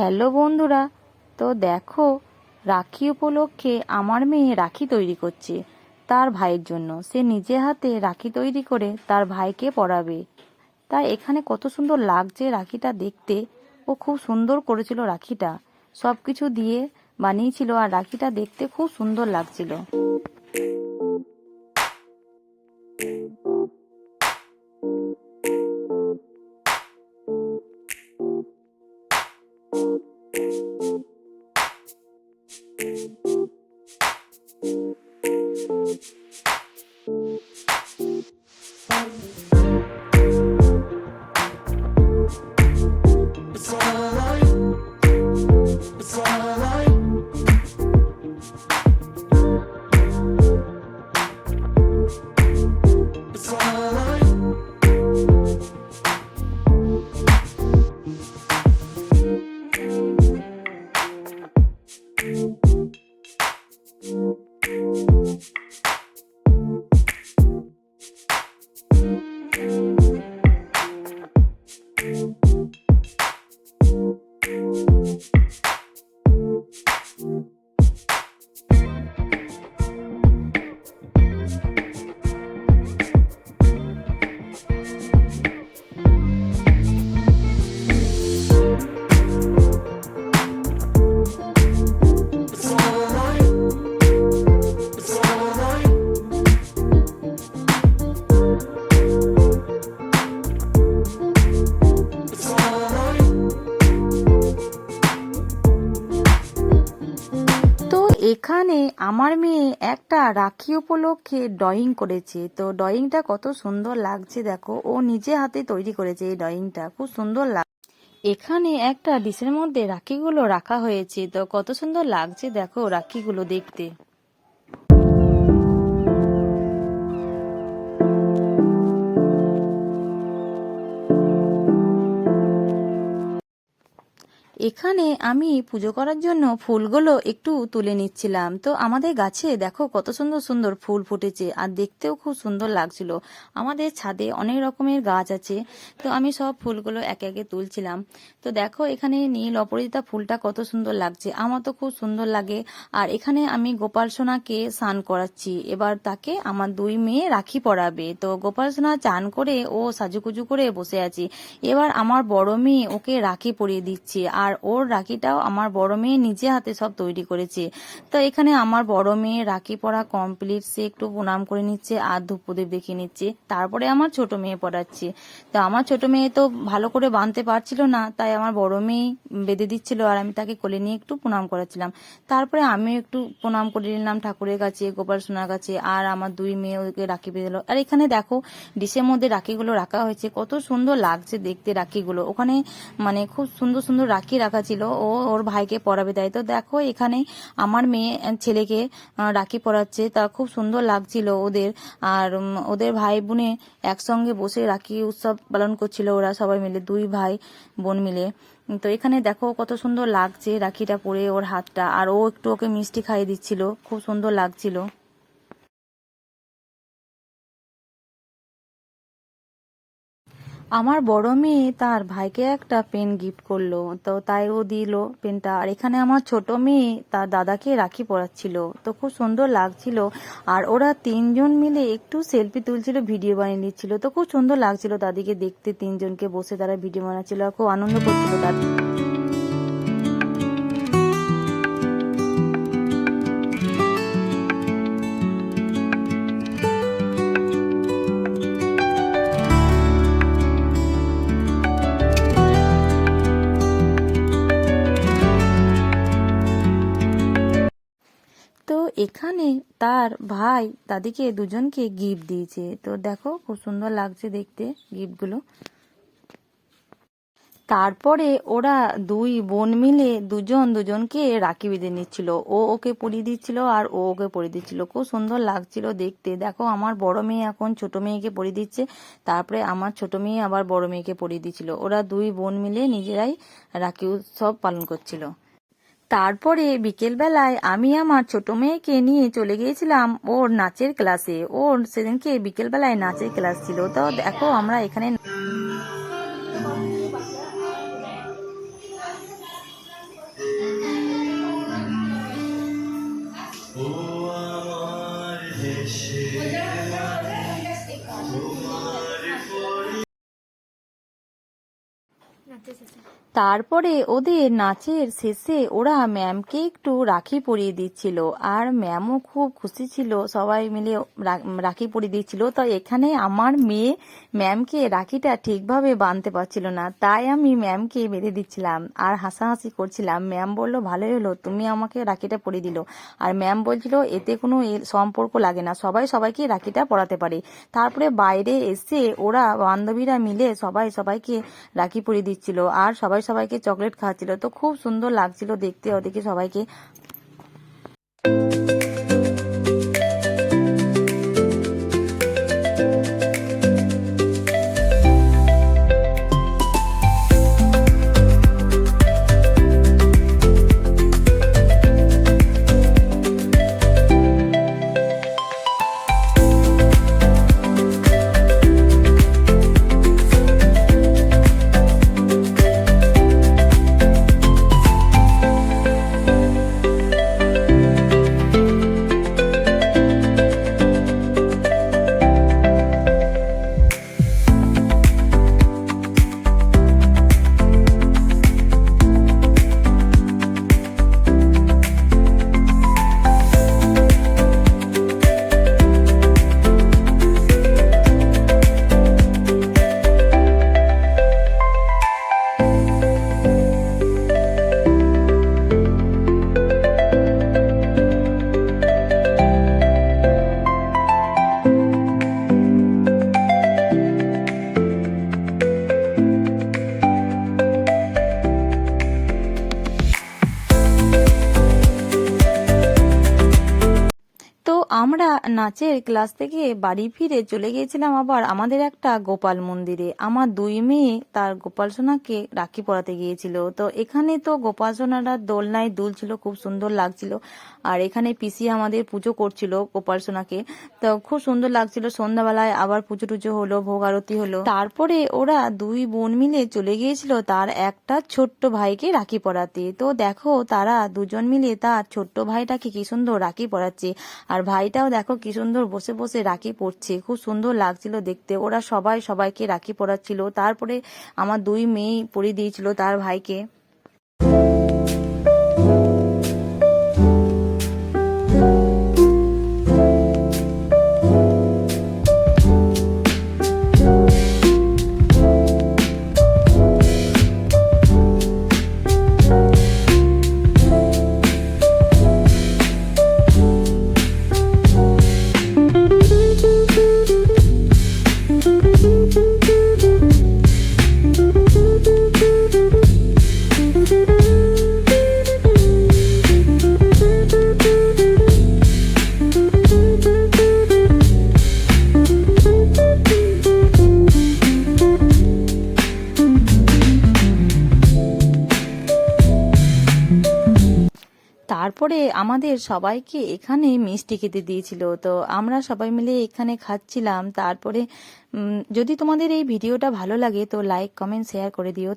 Hello বন্ধুরা, তো দেখো, রাখি উপলক্ষে আমার মেয়ে রাখি তৈরি করছে তার ভাইয়ের জন্য। সে নিজে হাতে রাখি তৈরি করে তার ভাইকে পরাবে তাই এখানে কত সুন্দর লাগছে রাখিটা দেখতে। ও খুব সুন্দর করেছিল রাখিটা। সব কিছু দিয়ে বানিয়েছিল আর রাখিটা দেখতে খুব সুন্দর লাগছিল। এখানে আমার মেয়ে একটা রাখি উপলক্ষে ড্রয়িং করেছে। তো ড্রয়িংটা কত সুন্দর লাগছে দেখো। ও নিজে হাতে তৈরি করেছে এই ড্রয়িংটা খুব সুন্দর লাগছে এখানে একটা ডিশের মধ্যে রাখিগুলো রাখা হয়েছে। তো কত সুন্দর লাগছে দেখো রাখিগুলো দেখতে। এখানে আমি পুজো করার জন্য ফুলগুলো একটু তুলে নিচ্ছিলাম। তো আমাদের গাছে দেখো কত সুন্দর সুন্দর ফুল ফুটেছে আর দেখতেও খুব সুন্দর লাগছিল। আমাদের ছাদে অনেক রকমের গাছ আছে। তো আমি সব ফুলগুলো একে একে তুলছিলাম। তো দেখো এখানে নীল অপরাজিতা ফুলটা কত সুন্দর লাগছে। আমার তো খুব সুন্দর লাগে। আর এখানে আমি গোপাল সোনাকে স্নান করাচ্ছি। এবার তাকে আমার দুই মেয়ে রাখি পরাবে। তো গোপাল সোনা চান করে ও সাজুকুজু করে বসে আছে। এবার আমার বড় মেয়ে ওকে রাখি পরিয়ে দিচ্ছে। আর ওর রাখিটাও আমার বড় মেয়ে নিজে হাতে সব তৈরি করেছে। তো এখানে আমার বড় মেয়ে রাখি পরা কমপ্লিট সে একটু প্রণাম করে নিচ্ছে, আর ধূপ প্রদীপ দেখিয়ে নিচ্ছে। তারপরে আমার ছোট মেয়ে পড়াচ্ছে। তো আমার ছোট মেয়ে তো ভালো করে বাঁধতে পারছিল না, তাই আমার বড় মেয়ে বেঁধে দিচ্ছিল আর আমি তাকে কোলে নিয়ে একটু প্রণাম করাচ্ছিলাম। তারপরে আমিও একটু প্রণাম করে নিলাম ঠাকুরের কাছে, গোপাল সোনার কাছে, আর আমার দুই মেয়ে ওকে রাখি বেঁধে দিলো। আর এখানে দেখো, ডিশের মধ্যে রাখিগুলো রাখা হয়েছে, কত সুন্দর লাগছে দেখতে রাখিগুলো। ওখানে মানে খুব সুন্দর সুন্দর রাখি রাখা ছিল। ও ওর ভাইকে পরাবে তাই তো? দেখো, এখানে আমার মেয়ে ছেলেকে রাখি পরাচ্ছে তা খুব সুন্দর লাগছিল ওদের। আর ওদের ভাই বোনে একসঙ্গে বসে রাখি উৎসব পালন করছিল ওরা সবাই মিলে, দুই ভাই বোন মিলে। তো এখানে দেখো কত সুন্দর লাগছে রাখিটা পরে ওর হাতটা। আর ও একটু ওকে মিষ্টি খাইয়ে দিচ্ছিল। খুব সুন্দর লাগছিল। আমার বড় মেয়ে তার ভাইকে একটা পেন গিফট করল, তো তাই ও দিল পেনটা। আর এখানে আমার ছোট মেয়ে তার দাদাকে রাখি পড়াচ্ছিল তো খুব সুন্দর লাগছিল। আর ওরা তিনজন মিলে একটু সেলফি তুলছিল, ভিডিও বানিয়ে নিচ্ছিল, তো খুব সুন্দর লাগছিল তাদেরকে দেখতে। তিনজনকে বসে তারা ভিডিও বানাচ্ছিল, আর খুব আনন্দ করছিল তার এখানে তার ভাই দাদিকে দুজনকে গিফট দিয়েছে। তো দেখো, খুব সুন্দর লাগছে দেখতে গিফটগুলো তারপরে ওরা দুই বোন মিলে দুজন দুজনকে রাখি বেঁধে নিচ্ছিল। ও ওকে পরিয়ে দিচ্ছিল আর ও ওকে পরিয়ে দিচ্ছিল। খুব সুন্দর লাগছিল দেখতে। দেখো, আমার বড় মেয়ে এখন ছোট মেয়েকে পরিয়ে দিচ্ছে। তারপরে আমার ছোট মেয়ে আবার বড় মেয়েকে পরিয়ে দিচ্ছিল। ওরা দুই বোন মিলে নিজেরাই রাখি উৎসব পালন করছিল। তারপরে বিকেলবেলায় আমি আমার ছোট মেয়েকে নিয়ে চলে গিয়েছিলাম ওর নাচের ক্লাসে। ওর সেদিনকে বিকেলবেলায় নাচের ক্লাস ছিল। তো দেখো, আমরা এখানে তারপরে ওদের নাচের শেষে ওরা ম্যামকে একটু রাখি পরিয়ে দিচ্ছিল। আর ম্যামও খুব খুশি ছিল, সবাই মিলে রাখি পরিয়ে দিচ্ছিল। তো এখানে আমার মেয়ে ম্যামকে রাখিটা ঠিকভাবে বাঁধতে পারছিল না, তাই আমি ম্যামকে বেঁধে দিচ্ছিলাম আর হাসাহাসি করছিলাম। ম্যাম বলল, ভালোই হলো, তুমি আমাকে রাখিটা পরিয়ে দিল। আর ম্যাম বলছিল, এতে কোনো সম্পর্ক লাগে না, সবাই সবাইকে রাখিটা পরাতে পারে। তারপরে বাইরে এসে ওরা বান্ধবীরা মিলে সবাই সবাইকে রাখি পরিয়ে দিচ্ছিল। আর সবাই সবাইকে চকলেট খাওয়াচ্ছিল তো খুব সুন্দর লাগছিল দেখতে। ওদিকে সবাইকে আমরা নাচের ক্লাস থেকে বাড়ি ফিরে চলে গিয়েছিলাম আবার আমাদের একটা গোপাল মন্দিরে। আমার দুই মেয়ে তার গোপাল সোনাকে রাখি পরাতে গিয়েছিল। তো এখানে তো গোপাল সোনারা দোলনায় দুলছিল, খুব সুন্দর লাগছিল। আর এখানে পিসি আমাদের পুজো করছিল গোপাল সোনাকে। তো খুব সুন্দর লাগছিল। সন্ধ্যাবেলায় আবার পুজো টুজো হলো, ভোগ আরতি হলো। তারপরে ওরা দুই বোন মিলে চলে গিয়েছিল তার একটা ছোট্ট ভাইকে রাখি পরাতে। তো দেখো তারা দুজন মিলে তার ছোট্ট ভাইটাকে কি সুন্দর রাখি পরাচ্ছে। আর ভাইটাও দেখো কি সুন্দর বসে বসে রাখি পড়ছে। খুব সুন্দর লাগছিল দেখতে। ওরা সবাই সবাইকে রাখি পরাচ্ছিল। তারপরে আমার দুই মেয়ে পরিয়ে দিয়েছিল তার ভাইকে। তারপরে আমাদের সবাইকে এখানে মিষ্টি খেতে দিয়েছিল। তো আমরা সবাই মিলে এখানে খাচ্ছিলাম। তারপরে যদি তোমাদের এই ভিডিওটা ভালো লাগে তো লাইক কমেন্ট শেয়ার করে দিও।